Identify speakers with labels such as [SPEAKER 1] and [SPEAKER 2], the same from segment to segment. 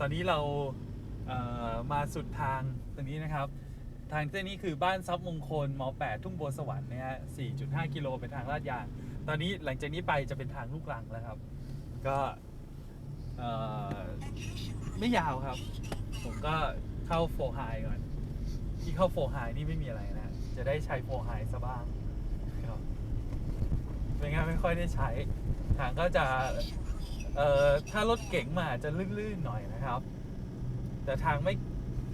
[SPEAKER 1] ตอนนี้เราเมาสุดทางตรงนี้นะครับ ทางเส้นนี้คือบ้านซับมงคลม8ทุ่งบัวสวรรค์เนี่ยฮะ4.5 กิโลเป็นทางลาดยาง ตอนนี้หลังจากนี้ไปจะเป็นทางลูกรังแล้วครับ ก็ไม่ยาวครับ ผมก็เข้าโฟไฮก่อน ที่เข้าโฟไฮนี่ไม่มีอะไรนะ จะได้ใช้โฟไฮซะบ้างครับไม่งั้นไม่ค่อยได้ใช้ ทางก็จะ เอ่อถ้ารถเก๋งมาอาจจะลื่นๆหน่อยนะครับ แต่ทางไม่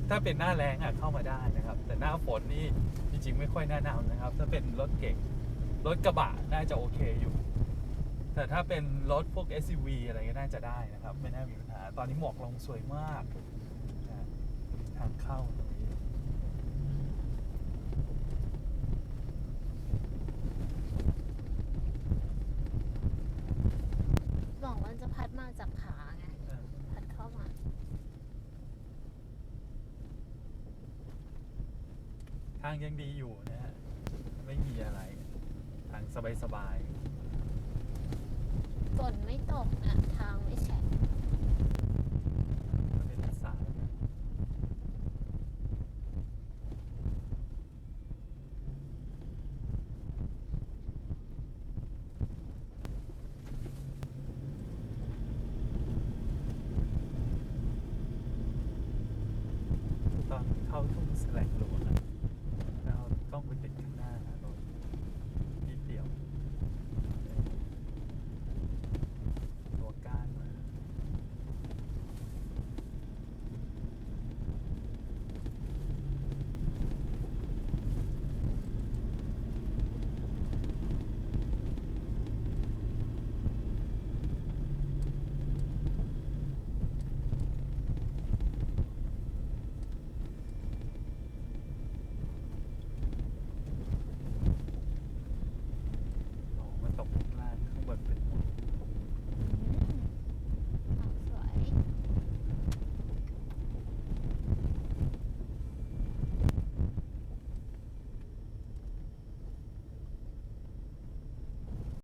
[SPEAKER 1] ถ้าเป็นหน้าแรงอะเข้ามาได้นะครับ แต่หน้าฝนนี่จริงๆไม่ค่อยแนะนำนะครับ ถ้าเป็นรถเก๋งรถกระบะน่าจะโอเคอยู่ แต่ถ้าเป็นรถพวก SUV อะไรก็น่าจะได้นะครับ ไม่น่ามีปัญหาตอนนี้หมอกลงสวยมากทางเข้าตรงนี้
[SPEAKER 2] บอกว่าจะพัดมาจากขาไง
[SPEAKER 1] เออ
[SPEAKER 2] พัดเข้ามา
[SPEAKER 1] ทางยังดีอยู่นะฮะ ไม่มีอะไร ทางสบาย
[SPEAKER 2] ฝนไม่ตกอะ